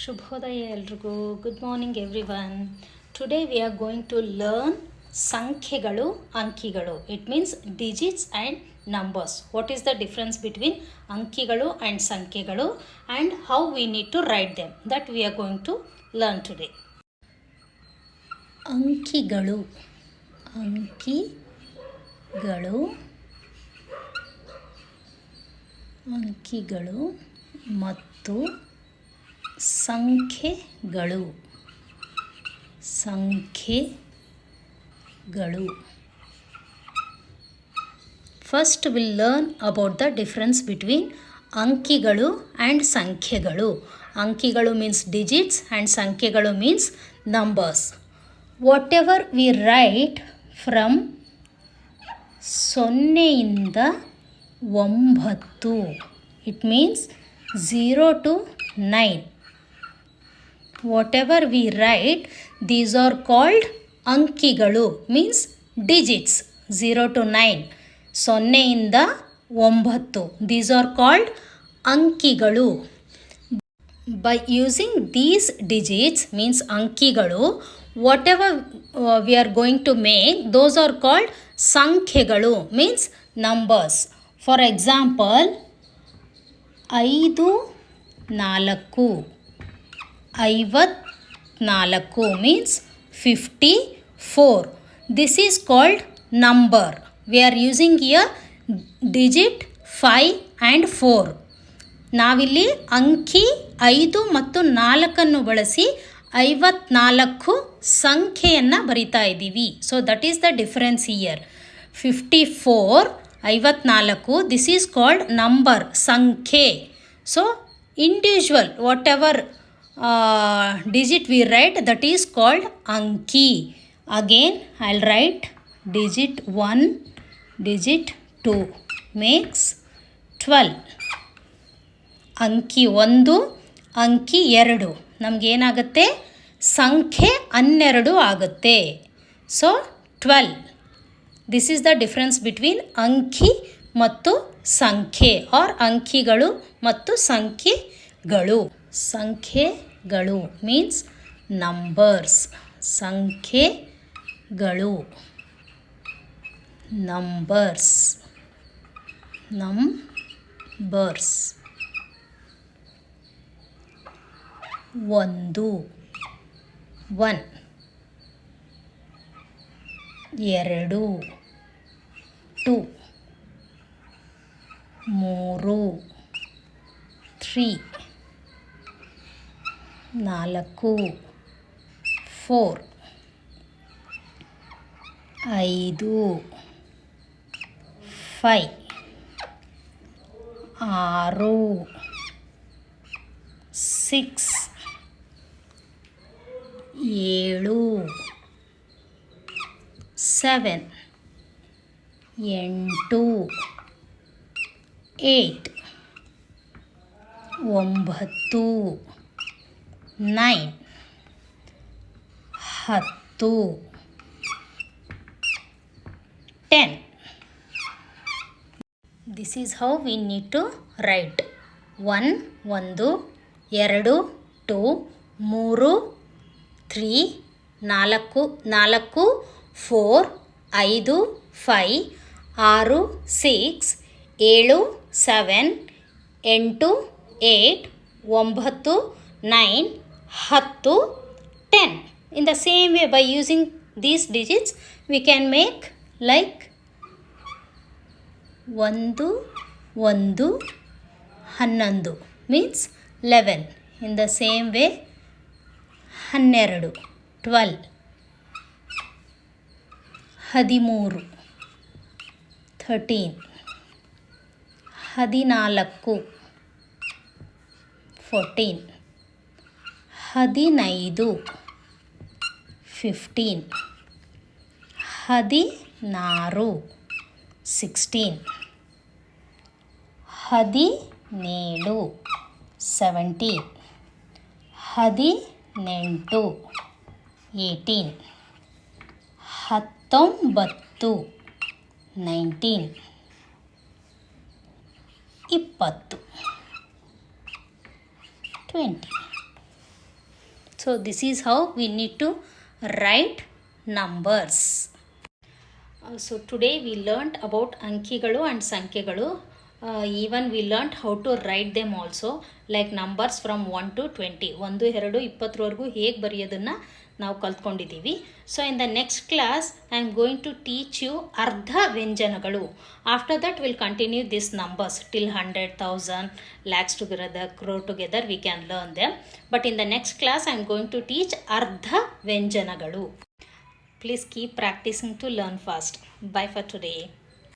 ಶುಭೋದಯ ಎಲ್ರಿಗೂ. Good morning everyone today we are going to learn ಸಂಖ್ಯೆಗಳು, ಅಂಕಿಗಳು. It means digits and numbers what is the difference between ಅಂಕಿಗಳು and ಸಂಖ್ಯೆಗಳು? And how we need to write them that we are going to learn today ಅಂಕಿಗಳು ಅಂಕಿಗಳು ಅಂಕಿಗಳು ಮತ್ತು ಸಂಖ್ಯೆಗಳು. ಸಂಖ್ಯೆಗಳು. First will learn about the difference between ಅಂಕಿಗಳು and ಸಂಖ್ಯೆಗಳು. ಅಂಕಿಗಳು ಮೀನ್ಸ್ ಡಿಜಿಟ್ಸ್ ಆ್ಯಂಡ್ ಸಂಖ್ಯೆಗಳು means numbers whatever we write from ಸೊನ್ನೆಯಿಂದ ಒಂಬತ್ತು it means zero to nine whatever we write these are called ಅಂಕಿಗಳು means digits zero to nine ಸೊನ್ನೆಯಿಂದ ಒಂಬತ್ತು. These are called ಅಂಕಿಗಳು. By using these digits means ಅಂಕಿಗಳು whatever we are going to make those are called ಸಂಖ್ಯೆಗಳು means numbers for example ಐದು, ನಾಲ್ಕು. ಐವತ್ನಾಲ್ಕು means fifty four this is called number we are using here digit five and four ನಾವಿಲ್ಲಿ ಅಂಕಿ ಐದು ಮತ್ತು ನಾಲ್ಕನ್ನು ಬಳಸಿ ಐವತ್ನಾಲ್ಕು ಸಂಖ್ಯೆಯನ್ನು ಬರಿತಾ ಇದ್ದೀವಿ. So that is the difference here fifty four ಐವತ್ನಾಲ್ಕು ದಿಸ್ ಈಸ್ ಕಾಲ್ಡ್ ನಂಬರ್ ಸಂಖ್ಯೆ. So individual whatever digit we write that is called ಅಂಕಿ. Again I'll write digit one digit two makes twelve ಅಂಕಿ ಒಂದು, ಅಂಕಿ ಎರಡು. ನಮಗೇನಾಗುತ್ತೆ ಸಂಖ್ಯೆ ಹನ್ನೆರಡು ಆಗುತ್ತೆ. So twelve this is the difference between ಅಂಕಿ ಮತ್ತು ಸಂಖ್ಯೆ ಆರ್ ಅಂಕಿಗಳು ಮತ್ತು ಸಂಖ್ಯೆಗಳು. ಸಂಖ್ಯೆಗಳು ಮೀನ್ಸ್ ನಂಬರ್ಸ್ ಸಂಖ್ಯೆಗಳು. ನಂಬರ್ಸ್ ನಂಬರ್ಸ್ ಒಂದು ಒನ್ ಎರಡು ಟು ಮೂರು ತ್ರೀ ನಾಲ್ಕು ಫೋರ್ ಐದು ಫೈ ಆರು ಸಿಕ್ಸ್ ಏಳು ಸೆವೆನ್ ಎಂಟು ಏಟ್ ಒಂಬತ್ತು ನೈನ್. ಹತ್ತು. Ten. This is how we need to write one ಒಂದು, ಎರಡು ಟು ಮೂರು ತ್ರೀ ನಾಲ್ಕು ನಾಲ್ಕು ಫೋರ್ ಐದು ಫೈ ಆರು ಸಿಕ್ಸ್ ಏಳು ಸೆವೆನ್ ಎಂಟು ಏಟ್ ಒಂಬತ್ತು ನೈನ್ ಹತ್ತು ten in the same way by using these digits we can make like ಒಂದು ಒಂದು, ಹನ್ನೊಂದು. Means eleven in the same way ಹನ್ನೆರಡು ಟ್ವೆಲ್ ಹದಿಮೂರು ಥರ್ಟೀನ್ ಹದಿನಾಲ್ಕು ಫೋರ್ಟೀನ್ ಹದಿನೈದು. ಫಿಫ್ಟೀನ್ ಹದಿನಾರು. ಸಿಕ್ಸ್ಟೀನ್ ಹದಿನೇಳು. ಸೆವೆಂಟೀನ್ ಹದಿನೆಂಟು. ಏಯ್ಟೀನ್ ಹತ್ತೊಂಬತ್ತು. ನೈನ್ಟೀನ್ ಇಪ್ಪತ್ತು. Twenty So this is how we need to write numbers. Uh, so today we learnt about Ankigalu and Sankhyalu. Even we learned how to write them also like numbers from one to twenty ಒಂದು, ಎರಡು, ಇಪ್ಪತ್ತರವರೆಗೂ ಹೇಗೆ ಬರೆಯೋದನ್ನು ನಾವು ಕಲ್ತ್ಕೊಂಡಿದ್ದೀವಿ. So in the next class I am going to teach you ಅರ್ಧ ವ್ಯಂಜನಗಳು. After that will continue this numbers till hundred thousand lakhs together crore together we can learn them but in the next class I am going to teach ಅರ್ಧ ವ್ಯಂಜನಗಳು. Please keep practicing to learn fast bye for today.